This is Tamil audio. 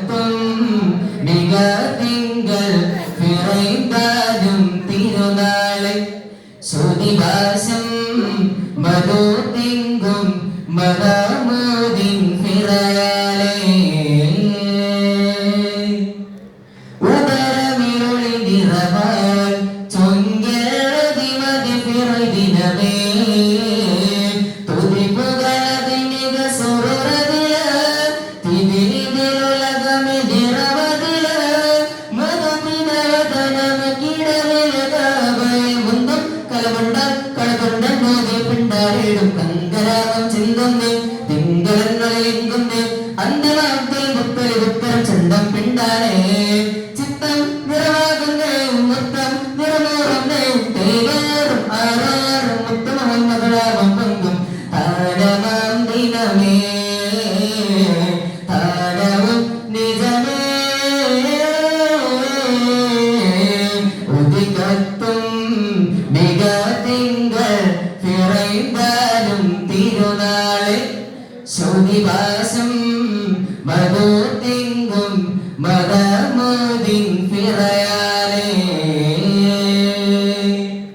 ഉദികത്തും മിക തിങ്കൾ പിറൈന്താലും തിരുനാളെ സുദിവാസം മധു തിങ്കും മഹാമോദിൻ പിറയാലേ. ഉദരമിരുളി നിറവാൽ கண்டாரிடும் கந்தராகம் சிந்தந்தே திங்களங்களில் இங்குந்தே அந்த நாட்டில் முப்பலி புத்தரம் சொந்தம் பிண்டானே. சித்தம் நிறவாகுந்தே மொத்தம் நிறமோரந்தே தேவாரும் ஆறாரும் முத்தம மன்னகளாகம் பங்கும். ஆடமாம் தினமே മറൈന്താലും തിരുനാളിൽ ശൗതിവാസം മധുത്തിങ്കും മത